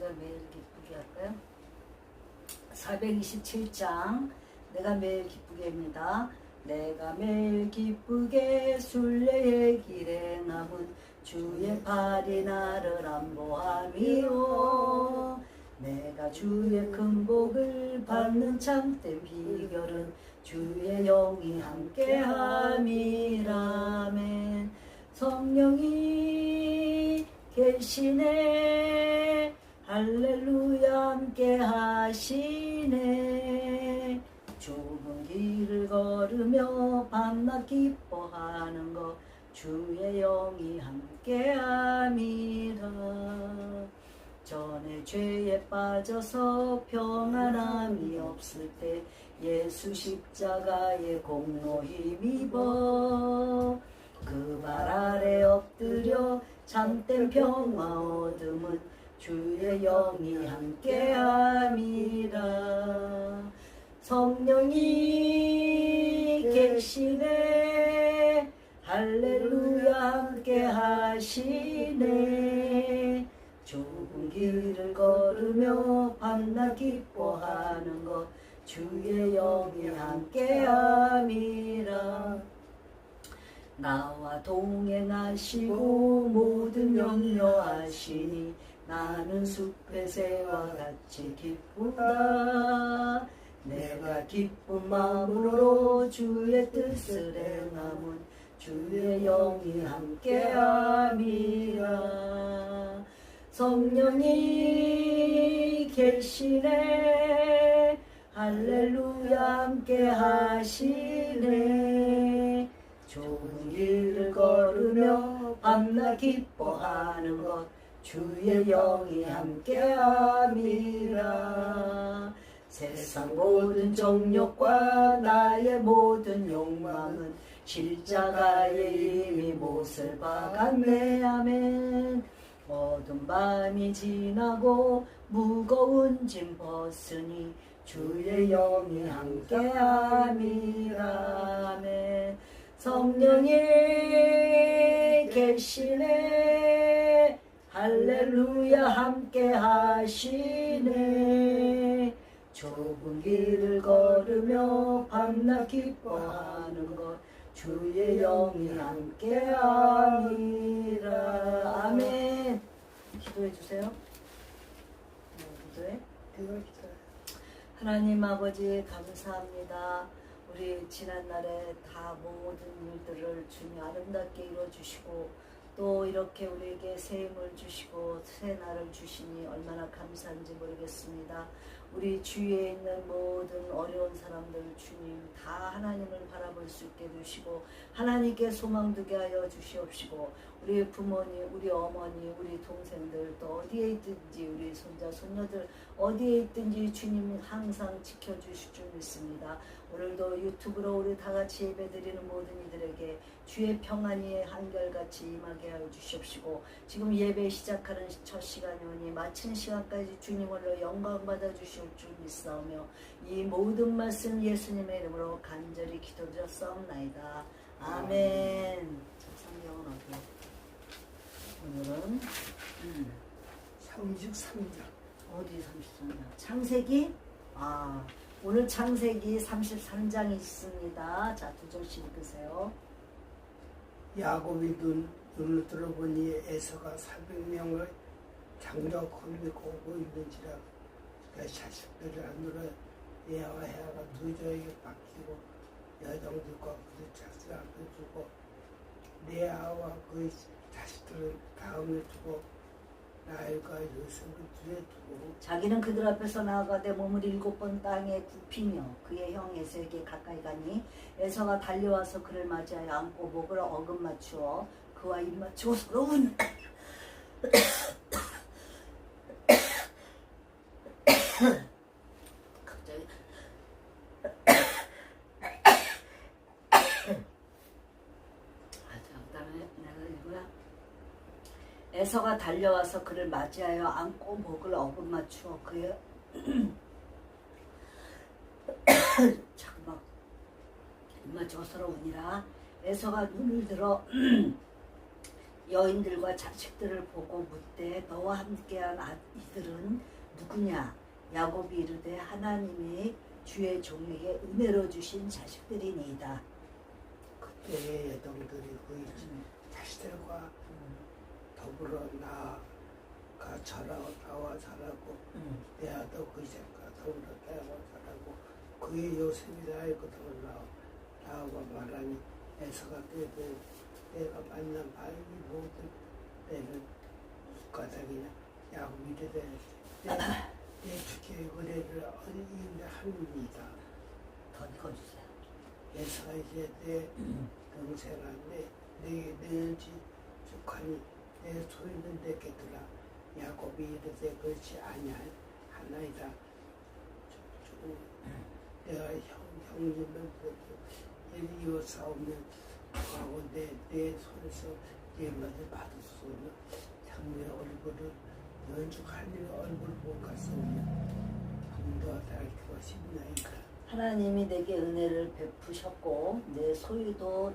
내가 매일 기쁘게 할까요? 427장 내가 매일 기쁘게입니다. 내가 매일 기쁘게 순례의 길에 남은 주의 팔이 나를 안보함이요 내가 주의 큰 복을 받는 참된 비결은 주의 영이 함께함이라멘 성령이 계시네 할렐루야 함께 하시네. 좁은 길을 걸으며 밤낮 기뻐하는 것 주의 영이 함께 함이라 전에 죄에 빠져서 평안함이 없을 때 예수 십자가의 공로 힘입어 그 발 아래 엎드려 참된 평화 얻음은 주의 영이 함께함이라 성령이 계시네. 할렐루야 함께 하시네. 좁은 길을 걸으며 밤낮 기뻐하는 것 주의 영이 함께함이라 나와 동행하시고 모든 염려하시니 나는 숲의 새와 같이 기쁘다. 내가 기쁜 마음으로 주의 뜻을 행함은 주의 영이 함께함이라. 성령이 계시네. 할렐루야 함께 하시네. 좁은 길을 걸으며 밤낮 기뻐하는 것 주의 영이 함께함이라. 세상 모든 정욕과 나의 모든 욕망은 십자가에 이미 못을 박았네. 아멘. 어두운 밤이 지나고 무거운 짐 벗으니 주의 영이 함께함이라. 아멘. 성령이 계시네 할렐루야 함께 하시네. 좁은 길을 걸으며 밤낮 기뻐하는 것 주의 영이 함께함이라. 아멘. 기도해 주세요. 네, 기도해. 하나님 아버지 감사합니다. 우리 지난날에 다 모든 일들을 주님 아름답게 이루어 주시고 또 이렇게 우리에게 새 힘을 주시고 새 날을 주시니 얼마나 감사한지 모르겠습니다. 우리 주위에 있는 모든 어려운 사람들 주님 다 하나님을 바라볼 수 있게 해주시고 하나님께 소망 두게 하여 주시옵시고 우리 부모님, 우리 어머니, 우리 동생들 또 어디에 있든지 우리 손자, 손녀들 어디에 있든지 주님 항상 지켜주실 줄 믿습니다. 오늘도 유튜브로 우리 다 같이 예배드리는 모든 이들에게 주의 평안이 한결같이 임하게 하여 주시옵시고 지금 예배 시작하는 첫 시간이 오니 마치는 시간까지 주님으로 영광 받아 주실 줄 믿사오며 이 모든 말씀 예수님의 이름으로 간절히 기도드렸사옵나이다. 아멘. 자, 성경은 어디에? 오늘은 음, 33장 어디 33장? 창세기? 아, 아, 오늘 창세기 33장이 있습니다. 자, 두 절씩 읽으세요. 야곱이 눈, 눈을 들어보니 에서가 400명을 장자 걸리고 오고 있는지라 그 자식들을 하늘에 예와 해아가 두 저에게 맡기고 여정들과 앞에 주고 레아와 그 자식들을 다음에 두고 자기는 그들 앞에서 나아가되 몸을 일곱 번 땅에 굽히며 그의 형 에서에게 가까이 가니 에서가 달려와서 그를 맞이하여 안고 목을 어금 맞추어 그와 입 맞추어 서러운 갑자기 아, 자, 그다음에 내가 이거야. 에서가 달려와서 그를 맞이하여 안고 목을 어금 맞추어 그의 잠깐만. 입맞추어 서러우니라. 에서가 눈을 들어 여인들과 자식들을 보고 묻되 너와 함께한 아- 이들은 누구냐? 야곱이 이르되 하나님이 주의 종에게 은혜로 주신 자식들이니이다. 그때의 여정들이 그 자식들과 더불어 나가 자라고 나와 자라고 음. 내아도 그 생각 더불어 나와 자라고 그의 요셉이 나이고 더불어 나와 말하니 에서가 때에 내가 만난 바위 모든 때는 숟가락이냐 야곱이 되되 내 주께 은혜를 언니인데 합니다. 더 읽어주세요. 에서가 이제 내 동생아 내 내게 내지 축하니 내 소리는 내게 들라 야곱이 이르되 그렇지 아니하 하나이다. 내가 형 형님은 이어 싸우면 하고 내 내 손에서 내 말을 받을 수 없는 장미의 얼굴을 연죽 하늘의 얼굴 못 갔으면 분도와 달기와 심나이다. 하나님이 내게 은혜를 베푸셨고 내 소유도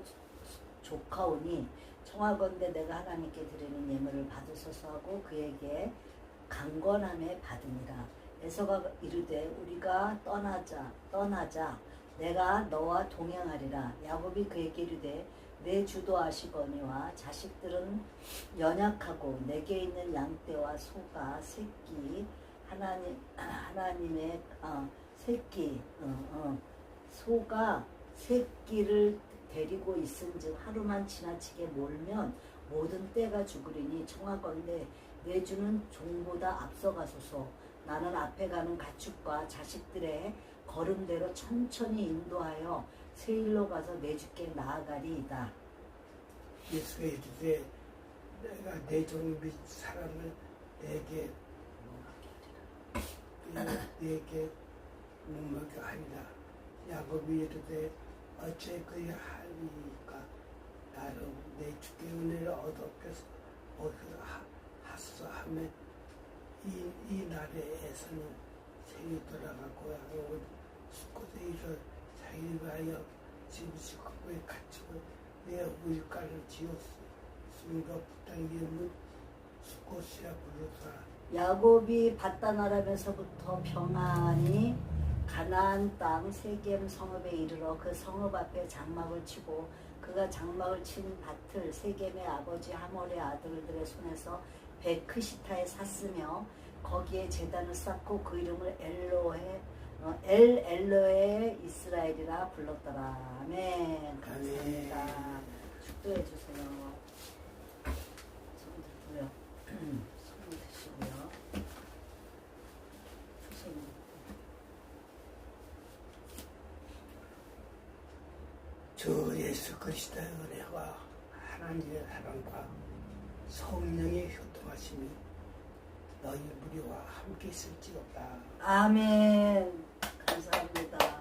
조카오니 청하건대 내가 하나님께 드리는 예물을 받으소서 하고 그에게 강권함에 받으니라. 에서가 이르되 우리가 떠나자 떠나자. 내가 너와 동행하리라. 야곱이 그에게 이르되 내 주도 아시거니와 자식들은 연약하고 내게 있는 양떼와 소가 새끼 하나님 하나님의 어, 새끼 어, 어, 소가 새끼를 데리고 있은즉 하루만 지나치게 몰면 모든 떼가 죽으리니 청하건대 내 주는 종보다 앞서가소서 나는 앞에 가는 가축과 자식들의 걸음대로 천천히 인도하여 세일로 가서 내 주께 나아가리이다. 예수가 이르되 내가 내 종 및 사람을 내게 내게 목먹게 하리라 야곱이 이르되 어째 그리 하리까 나를 내 주께 은혜를 얻었겠어 얻어 하소서 하면 이, 이 날에서는 생이 돌아가 고향에 온 수고대 이르 자기를 위하여 집시 거부에 갇히고 내 물가를 지었으 수가 부땅 이름은 수고시라 부르더라. 야곱이 바다나라면서부터 평안히 가나안 땅 세겜 성읍에 이르러 그 성읍 앞에 장막을 치고 그가 장막을 친 밭을 세겜의 아버지 하몰의 아들들의 손에서 베크시타에 샀으며 거기에 제단을 쌓고 그 이름을 엘로에 어, 엘 엘로에 이스라엘이라 불렀더라. 아멘. 감사합니다. 아멘. 축도해 주세요. 손 들고요. 손. 주 예수 그리스도의 은혜와 하나님의 사랑과 성령의 효통하심이 너희 무리와 함께 있을지어다. 아멘. 감사합니다.